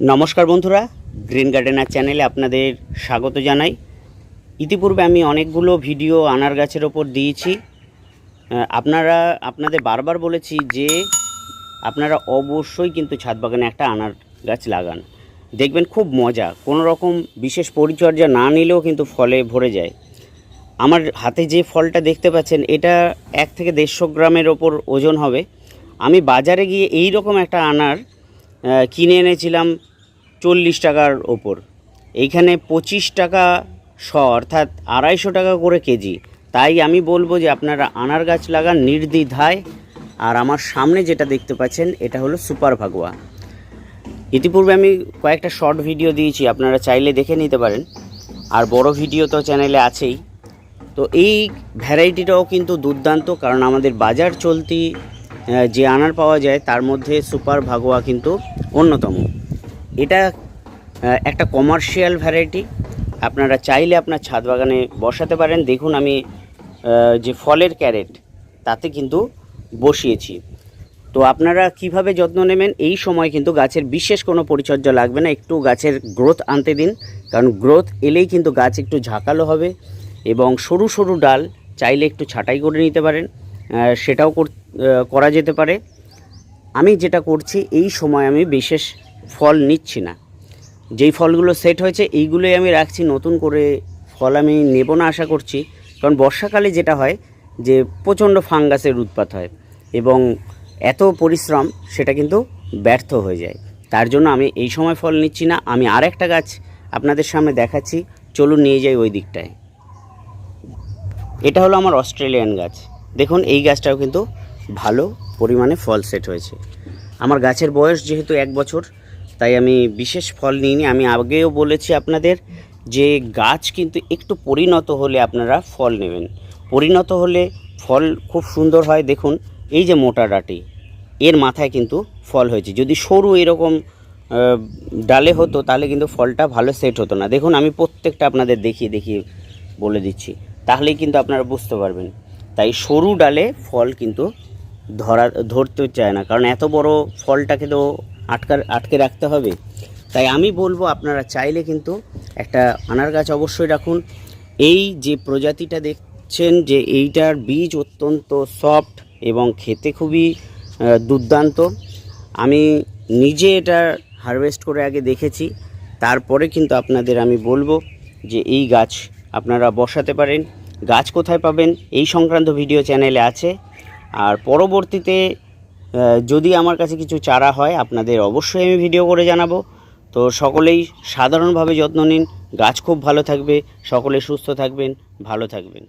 নমস্কার বন্ধুরা green gardener চ্যানেলে আপনাদের স্বাগত জানাই। ইতিপূর্বে আমি অনেকগুলো ভিডিও আনার গাছের ওপর দিয়েছি। আপনারা, আপনাদের বারবার বলেছি যে আপনারা অবশ্যই কিন্তু ছাদ বাগানে একটা আনার গাছ লাগান। দেখবেন খুব মজা, কোনো রকম বিশেষ পরিচর্যা না নিলেও কিন্তু ফলে ভরে যায়। আমার হাতে যে ফলটা দেখতে পাচ্ছেন, এটা এক থেকে দেড়শো গ্রামের ওপর ওজন হবে। আমি বাজারে গিয়ে এই রকম একটা আনার কিনে এনেছিলাম চল্লিশ টাকার ওপর। এইখানে পঁচিশ টাকা শ, অর্থাৎ আড়াইশো টাকা করে কেজি। তাই আমি বলব যে আপনারা আনার গাছ লাগান নির্দ্বিধায়। আর আমার সামনে যেটা দেখতে পাচ্ছেন, এটা হলো সুপার ভাগুয়া। ইতিপূর্বে আমি কয়েকটা শর্ট ভিডিও দিয়েছি, আপনারা চাইলে দেখে নিতে পারেন। আর বড় ভিডিও তো চ্যানেলে আছেই। তো এই ভ্যারাইটিটাও কিন্তু দুর্দান্ত, কারণ আমাদের বাজার চলতি যে আনার পাওয়া যায়, তার মধ্যে সুপার ভাগোয়া কিন্তু অন্যতম। এটা একটা কমার্শিয়াল ভ্যারাইটি আপনারা চাইলে আপনার ছাদ বাগানে বসাতে পারেন। দেখুন আমি যে ফলের ক্যারেট, তাতে কিন্তু বসিয়েছি। তো আপনারা কীভাবে যত্ন নেবেন? এই সময় কিন্তু গাছের বিশেষ কোনো পরিচর্যা লাগবে না। একটু গাছের গ্রোথ আনতে দিন। কারণ গ্রোথ এলেই কিন্তু গাছ একটু ঝাঁকালো হবে এবং সরু সরু ডাল চাইলে একটু ছাঁটাই করে নিতে পারেন। সেটাও কর- যেতে পারে। আমি যেটা করছি, এই সময় আমি বিশেষ ফল নিচ্ছি না। যেই ফলগুলো সেট হয়েছে, এইগুলোই আমি রাখছি, নতুন করে ফল আমি নেব না আশা করছি। কারণ বর্ষাকালে যেটা হয় যে, প্রচণ্ড ফাঙ্গাসের উৎপাত হয় এবং এত পরিশ্রম, সেটা কিন্তু ব্যর্থ হয়ে যায়। তার জন্য আমি এই সময় ফল নিচ্ছি না। আমি আর একটা গাছ আপনাদের সামনে দেখাচ্ছি। চলুন নিয়ে যাই ওই দিকটায়। এটা হলো আমার অস্ট্রেলিয়ান গাছ। দেখুন, এই গাছটাও কিন্তু ভালো পরিমাণে ফল সেট হয়েছে। আমার গাছের বয়স যেহেতু এক বছর, তাই আমি বিশেষ ফল নিইনি। আমি আগেও বলেছি আপনাদের যে গাছ কিন্তু একটু পরিণত হলে আপনারা ফল নেবেন। পরিণত হলে ফল খুব সুন্দর হয়। দেখুন, এই যে মোটা ডাটি, এর মাথায় কিন্তু ফল হয়েছে। যদি সরু এরকম ডালে হতো, তাহলে কিন্তু ফলটা ভালো সেট হতো না। দেখুন, আমি প্রত্যেকটা আপনাদের দেখিয়ে দেখিয়ে বলে দিচ্ছি। তাহলেই কিন্তু আপনারা বুঝতে পারবেন। তাই সরু ডালে ফল কিন্তু ধরা ধরতে চায় না। কারণ এত বড় ফলটাকে তো আটকার আটকে রাখতে হবে। তাই আমি বলব আপনারা চাইলে কিন্তু একটা আনার গাছ অবশ্যই রাখুন। এই যে প্রজাতিটা দেখছেন যে এইটার বীজ অত্যন্ত সফট এবং খেতে খুবই দুর্দান্ত। আমি নিজে এটা হারভেস্ট করে আগে দেখেছি। তারপরে কিন্তু আপনাদের আমি বলব যে এই গাছ আপনারা বসাতে পারেন। গাছ কোথায় পাবেন এই সংক্রান্ত ভিডিও চ্যানেলে আছে। আর পরবর্তীতে যদি আমার কাছে কিছু চারা হয়, আপনাদের অবশ্যই আমি ভিডিও করে জানাব। তো সকলেই সাধারণভাবে যত্ন নিন। গাছ খুব ভালো থাকবে। সকলে সুস্থ থাকবেন, ভালো থাকবেন।